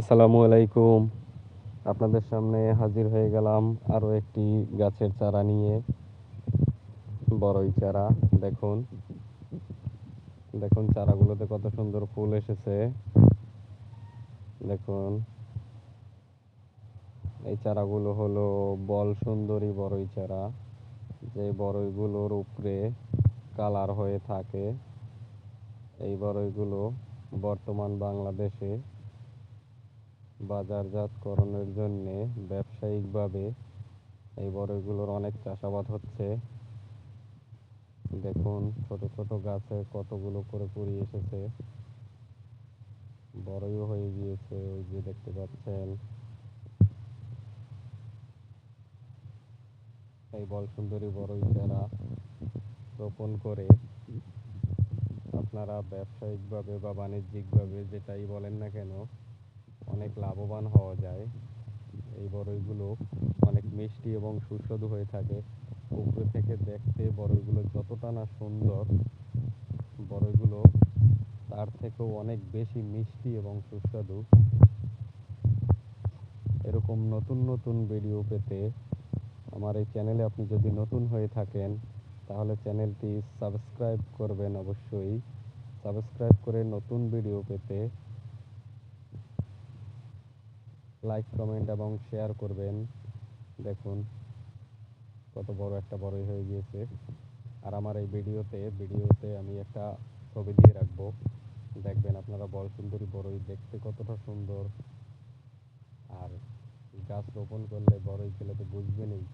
আসসালামু আলাইকুম। আপনাদের সামনে হাজির হয়ে গেলাম আরও একটি গাছের চারা নিয়ে। বড়ই চারা, দেখুন। দেখুন চারাগুলোতে কত সুন্দর ফুল এসেছে। দেখুন। এই চারাগুলো হলো বল সুন্দরী বড়ই চারা। যে বড়ইগুলোর উপরে কালার হয়ে থাকে, এই বড়ইগুলো বর্তমান বাংলাদেশে বাজারজাতকরণের জন্য ব্যবসায়িকভাবে এই বড়ইগুলোর অনেক চাষাবাদ হচ্ছে। দেখুন, ছোট ছোট গাছে কতগুলো করে কুড়ি এসেছে। বড়ইও হয়ে গিয়েছে, ওই যে দেখতে পাচ্ছেন। এই বল সুন্দরী বড়ই চারা রোপণ করে আপনারা ব্যবসায়িকভাবে বা বাণিজ্যিকভাবে যেটাই বলেন না কেন অনেক লাভবান হওয়া যায়। এই বড়ইগুলো অনেক মিষ্টি এবং সুস্বাদু হয়ে থাকে। উপরে থেকে দেখতে বড়ইগুলো যতটা না সুন্দর, বড়ইগুলো তার থেকেও অনেক বেশি মিষ্টি এবং সুস্বাদু। এরকম নতুন নতুন ভিডিও পেতে আমার এই চ্যানেলে আপনি যদি নতুন হয়ে থাকেন, তাহলে চ্যানেলটি সাবস্ক্রাইব করবেন অবশ্যই। সাবস্ক্রাইব করে নতুন ভিডিও পেতে লাইক কমেন্ট এবং শেয়ার করবেন। দেখুন কত বড় একটা বড়ই হয়ে গিয়েছে। আর আমার এই ভিডিওতে ভিডিওতে আমি একটা ছবি দিয়ে রাখব। দেখবেন আপনারা বল সুন্দরী বড়ই দেখতে কতটা সুন্দর। আর গাছ রোপণ করলে বড়ই খেলে তো বুঝবেনই।